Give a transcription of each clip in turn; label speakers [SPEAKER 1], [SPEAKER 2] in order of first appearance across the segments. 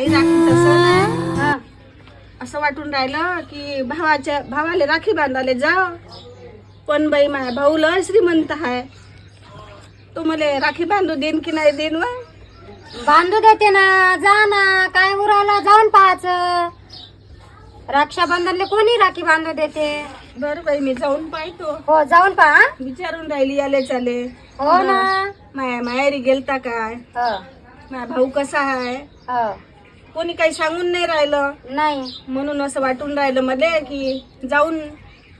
[SPEAKER 1] बाई राखीचा सण आहे.
[SPEAKER 2] हा.
[SPEAKER 1] असं वाटून राहिलं की भावाच्या भावाले राखी बांधायला जा. पण बाई माझ्या भाऊ लय श्रीमंत आहे. तो मला राखी बांधू देईन की नाही देईन वा
[SPEAKER 2] बांधू देते ना जा ना काय उराला जाऊन पाहायचं. रक्षाबंधनले कोणी राखी बांधू देते?
[SPEAKER 1] बरं बाई मी जाऊन पाहतो.
[SPEAKER 2] हो जाऊन पहा
[SPEAKER 1] विचारून राहिली आले चाले.
[SPEAKER 2] हो ना.
[SPEAKER 1] माया माहेरी गेलता काय?
[SPEAKER 2] हो,
[SPEAKER 1] माझा भाऊ कसा आहे?
[SPEAKER 2] हो.
[SPEAKER 1] कोणी काही सांगून नाही राहिलं.
[SPEAKER 2] नाही.
[SPEAKER 1] म्हणून असं वाटून राहिलं मध्ये की जाऊन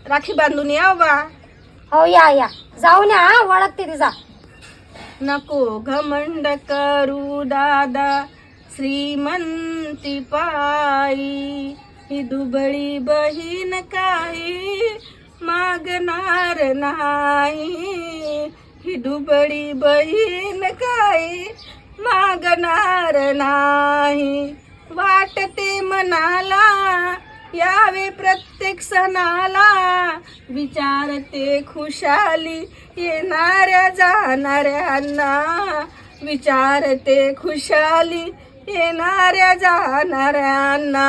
[SPEAKER 1] राखी बांधून याव बा.
[SPEAKER 2] हो या या. जाऊन या हा, ओळखते ती जा.
[SPEAKER 1] नको घमंड करू दादा. श्रीमंती पायी ही दुबळी बहीण काही मागणार नाही. ही दुबळी बहीण काही मागणार नाही. वाटते मनाला यावे प्रत्येक सणाला. विचारते खुशाली येणाऱ्या जाणाऱ्यांना. विचारते खुशाली येणाऱ्या जाणाऱ्यांना.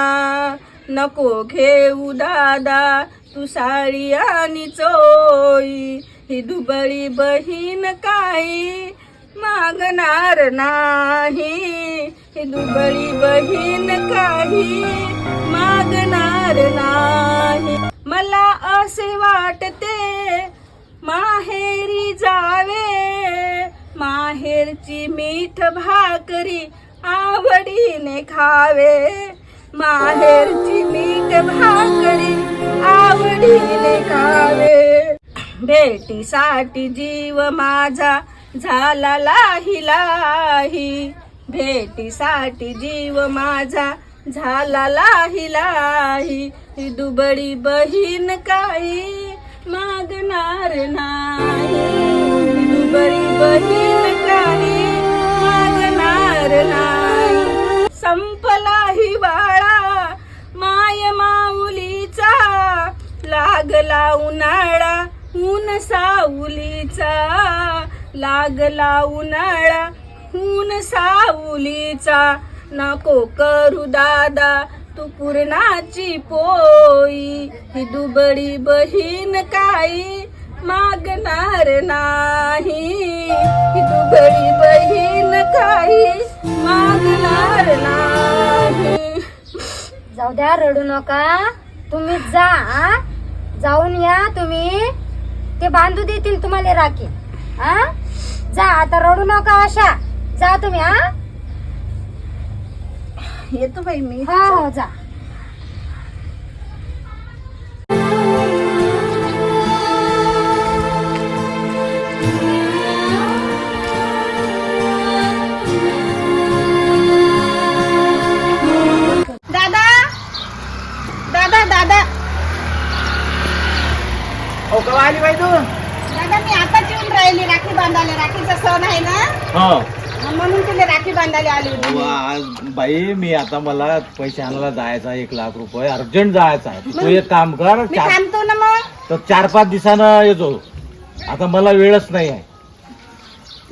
[SPEAKER 1] नको घेऊ दादा तू साडी आणि चोई ही दुबळी बहीण काही मागणार नाही. ही दुबळी बहीण काही मागणार नाही. मला असे वाटते माहेरी जावे. माहेरची मीठ भाकरी आवडीने खावे. माहेरची मीठ भाकरी आवडीने खावे. भेटीसाठी जीव माझा झाला लाही लाही भेटीसाठी जीव माझा. झाला लाही लाही ही दुबळी बहीण काही मागणार नाही. दुबळी बहीण काही मागणार नाही. संपला हिवाळा माय माऊलीचा. लागला उन्हाळा ऊन सावलीचा. लागला उन्हाळा ऊन साऊलीचा नको करू दादा तू पूर्णाची पोई. ही दुबळी बहीण काही मागणार नाही. ही दुबळी बहीण काही मागणार नाही.
[SPEAKER 2] जाऊ द्या रडू नका. तुम्ही जा जाऊन या तुम्ही. ते बांधू देतील तुम्हाला राखी. हा? जा आता रडू नका अशा. जा तुम्ही हा?
[SPEAKER 1] येतो बाई मी.
[SPEAKER 2] हो हो जा.
[SPEAKER 1] दादा दादा दादा.
[SPEAKER 3] हो का आली बाई तू?
[SPEAKER 1] दादा मी आताच येऊन राहिली राखी बांधायला. राखीचा सण आहे ना?
[SPEAKER 3] हो.
[SPEAKER 1] म्हणून तुला राखी बांधायला आली होती. मी.
[SPEAKER 3] आज बाई मी आता मला पैसे आणायला जायचा एक लाख रुपये. अर्जंट जायचा आहे. तू एक काम कर
[SPEAKER 1] मी
[SPEAKER 3] चार
[SPEAKER 1] थांबतो ना मग?
[SPEAKER 3] तर चार पाच दिवसानं येतो आता मला वेळच नाही आहे.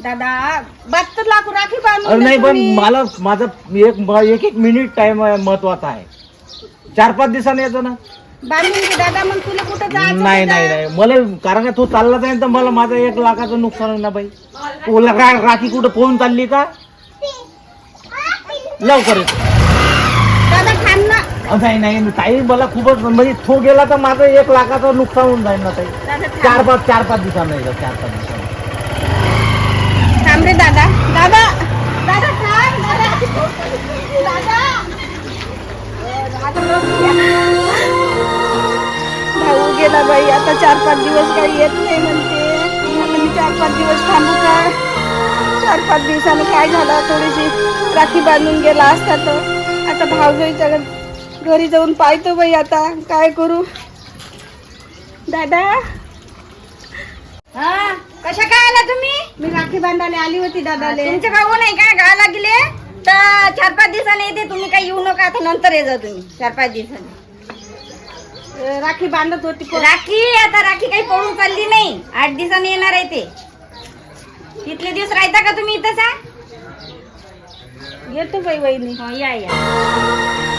[SPEAKER 1] दादा बहात्तर लाख राखी बांधून
[SPEAKER 3] नाही पण. मला माझा एक एक एक मिनिट टाइम महत्त्वाचा आहे. चार पाच दिवसाने येतो ना?
[SPEAKER 1] बांधून घे दादा मग तुला कुठं जायचं
[SPEAKER 3] नाही? नाही नाही. मला कारण का तू चालला जाईल तर मला माझं एक लाखाचं नुकसान होईल ना बाई. तुला काय राखी कुठं पोहून चालली का? लवकर येतो
[SPEAKER 1] दादा थांब ना.
[SPEAKER 3] नाही नाही ताई मला खूपच म्हणजे तो गेला तर माझं एक लाखाचं नुकसान होऊन जाईल ना ताई.
[SPEAKER 1] दादा थांब.
[SPEAKER 3] चार पाच चार पाच दिवसांना येतं चार पाच दिवसांना.
[SPEAKER 1] गेला बाई आता चार पाच दिवस काही येत नाही म्हणते. आता मी चार पाच दिवस थांबू का? चार पाच दिवसानं काय झालं? थोडीशी राखी बांधून गेला असता तर. आता भाऊजाईच्या घरी जाऊन पाहतो बाई आता. काय करू? दादा.
[SPEAKER 2] हा? कशा काय आला तुम्ही?
[SPEAKER 1] मी राखी बांधायला आली होती दादाले.
[SPEAKER 2] तुमचे भाऊ नाही का? गाला गेले? तर चार पाच दिवसांनी येते. तुम्ही काही येऊ नका. आता नंतर ये जा तुम्ही. चार पाच दिवसांनी.
[SPEAKER 1] राखी बांधत होती?
[SPEAKER 2] राखी? आता राखी काही पळून चालली नाही. आठ दिवसांनी येणार आहे ते. तिथले दिवस राहता का तुम्ही इथंच
[SPEAKER 1] येतो बाई वहिनी.
[SPEAKER 4] हो या या.